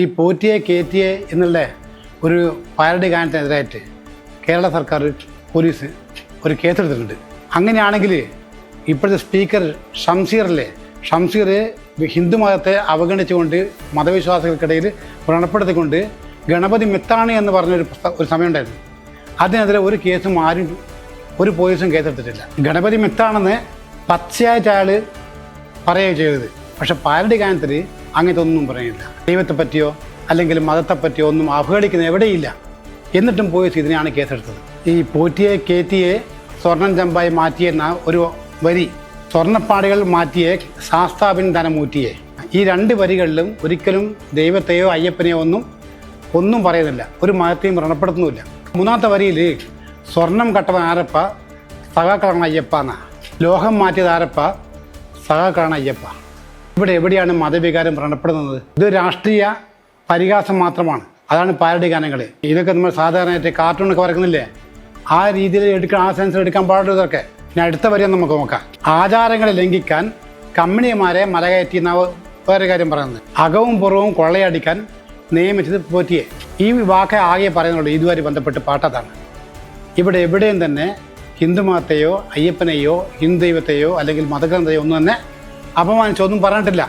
ഈ പോറ്റിയെ കയറ്റിയെ എന്നുള്ള ഒരു പാരഡി ഗാനത്തിനെതിരായിട്ട് കേരള സർക്കാർ പോലീസ് ഒരു കേസെടുത്തിട്ടുണ്ട്. അങ്ങനെയാണെങ്കിൽ ഇപ്പോഴത്തെ സ്പീക്കർ ഷംസീറല്ലേ ഷംസീർ ഹിന്ദു മതത്തെ അവഗണിച്ചുകൊണ്ട് മതവിശ്വാസികൾക്കിടയിൽ വ്രണപ്പെടുത്തിക്കൊണ്ട് ഗണപതി മിത്താണ് എന്ന് പറഞ്ഞൊരു ഒരു സമയമുണ്ടായിരുന്നു. അതിനെതിരെ ഒരു കേസും ആരും ഒരു പോലീസും കേസെടുത്തിട്ടില്ല. ഗണപതി മിത്താണെന്ന് പച്ചയായിട്ട് അയാൾ പറയുകയും ചെയ്തത്. പക്ഷെ പാരഡി ഗാനത്തിൽ അങ്ങനത്തെ ഒന്നും പറയുന്നില്ല. ദൈവത്തെ പറ്റിയോ അല്ലെങ്കിൽ മതത്തെ പറ്റിയോ ഒന്നും അവഹേളിക്കുന്ന എവിടെയില്ല. എന്നിട്ടും പോലീസ് ഇതിനെയാണ് കേസെടുത്തത്. ഈ പോറ്റിയെ കേറ്റിയെ സ്വർണം ചമ്പായി മാറ്റിയെന്ന ഒരു വരി സ്വർണപ്പാടുകൾ മാറ്റിയെ ശാസ്താവിൻ ധനമൂറ്റിയെ. ഈ രണ്ട് വരികളിലും ഒരിക്കലും ദൈവത്തെയോ അയ്യപ്പനെയോ ഒന്നും ഒന്നും പറയുന്നില്ല. ഒരു മതത്തെയും വ്രണപ്പെടുത്തുന്നുമില്ല. മൂന്നാമത്തെ വരിയിൽ സ്വർണം കട്ടവൻ ആരപ്പ സഖാക്കളാണ് അയ്യപ്പ എന്നാ. ലോഹം മാറ്റിയത് ആരപ്പ സഖാക്കളാണ് അയ്യപ്പ. ഇവിടെ എവിടെയാണ് മതവികാരം വ്രണപ്പെടുന്നത്? ഇത് രാഷ്ട്രീയ പരിഹാസം മാത്രമാണ്. അതാണ് പാരഡി ഗാനങ്ങൾ ഇതൊക്കെ നമ്മൾ സാധാരണയായിട്ട് കാർട്ടൂണൊക്കെ വരക്കുന്നില്ലേ? ആ രീതിയിൽ എടുക്കാൻ ആ സെൻസിൽ എടുക്കാൻ പാടുള്ളൂ ഇതൊക്കെ ഇനി അടുത്ത വരെ നമുക്ക് നോക്കാം. ആചാരങ്ങളെ ലംഘിക്കാൻ കമ്പനിമാരെ മലകയറ്റി എന്നാ വേറെ കാര്യം പറയുന്നത്. അകവും പുറവും കൊള്ളയടിക്കാൻ നിയമിച്ചത് പോറ്റിയെ. ഈ വാക്ക് ആകെ പറയുന്നുള്ളൂ. ഇതുവരെ ബന്ധപ്പെട്ട് പാട്ടതാണ്. ഇവിടെ എവിടെയും തന്നെ ഹിന്ദുമതത്തെയോ അയ്യപ്പനെയോ ഹിന്ദു ദൈവത്തെയോ അല്ലെങ്കിൽ മതഗ്രന്ഥയോ ഒന്നും തന്നെ അപമാനിച്ചൊന്നും പറഞ്ഞിട്ടില്ല.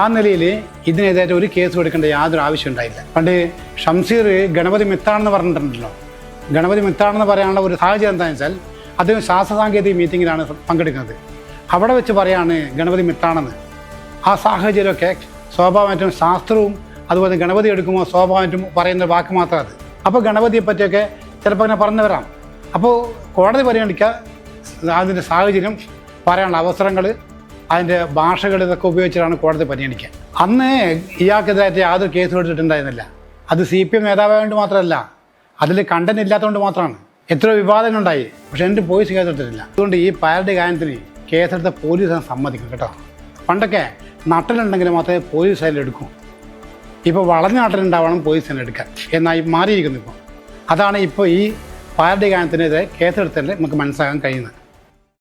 ആ നിലയിൽ ഇതിനെതിരായിട്ട് ഒരു കേസ് എടുക്കേണ്ട യാതൊരു ആവശ്യം ഉണ്ടായില്ല. പണ്ട് ഷംസീർ ഗണപതി മിത്താണെന്ന് പറഞ്ഞിട്ടുണ്ടല്ലോ. ഗണപതി മിത്താണെന്ന് പറയാനുള്ള ഒരു സാഹചര്യം എന്താണെന്ന് വെച്ചാൽ അദ്ദേഹം ശാസ്ത്ര സാങ്കേതിക മീറ്റിങ്ങിലാണ് പങ്കെടുക്കുന്നത്. അവിടെ വെച്ച് പറയാണ് ഗണപതി മിത്താണെന്ന് ആ സാഹചര്യമൊക്കെ സ്വാഭാവികമായിട്ടും ശാസ്ത്രവും അതുപോലെ ഗണപതി എടുക്കുമ്പോൾ സ്വാഭാവികമായിട്ടും പറയുന്ന വാക്ക് മാത്രമാണ് അത്. അപ്പോൾ ഗണപതിയെ പറ്റിയൊക്കെ ചിലപ്പോൾ അങ്ങനെ പറഞ്ഞു വരാം. അപ്പോൾ കോടതി പരിഗണിക്കുക അതിന്റെ സാഹചര്യം പറയാനുള്ള അവസരങ്ങൾ അതിന്റെ ഭാഷകൾ ഇതൊക്കെ ഉപയോഗിച്ചിട്ടാണ് കോടതി പരിഗണിക്കുക. അന്ന് ഇയാൾക്കെതിരായിട്ട് യാതൊരു കേസ് എടുത്തിട്ടുണ്ടായിരുന്നില്ല. അത് സി പി എം നേതാവായതുകൊണ്ട് മാത്രമല്ല അതിൽ കണ്ടന്റ് ഇല്ലാത്തതുകൊണ്ട് മാത്രമാണ്. എത്രയോ വിവാദങ്ങളുണ്ടായി പക്ഷെ എന്റെ പോലീസ് കേസെടുത്തിട്ടില്ല അതുകൊണ്ട് ഈ പാരഡി ഗാനത്തിന് കേസെടുത്ത പോലീസ് സമ്മതിക്കും കേട്ടോ. പണ്ടൊക്കെ നട്ടലുണ്ടെങ്കിൽ മാത്രമേ പോലീസ് അതിൽ എടുക്കൂ. ഇപ്പോൾ വളഞ്ഞ നട്ടലുണ്ടാവണം പോലീസ് തന്നെ എടുക്കാൻ. എന്നായി മാറിയിരിക്കുന്നു ഇപ്പോൾ അതാണ് ഇപ്പോൾ ഈ പാരഡി ഗാനത്തിനെതിരെ കേസെടുത്തതിൽ നമുക്ക് മനസ്സിലാക്കാൻ കഴിയുന്നത്.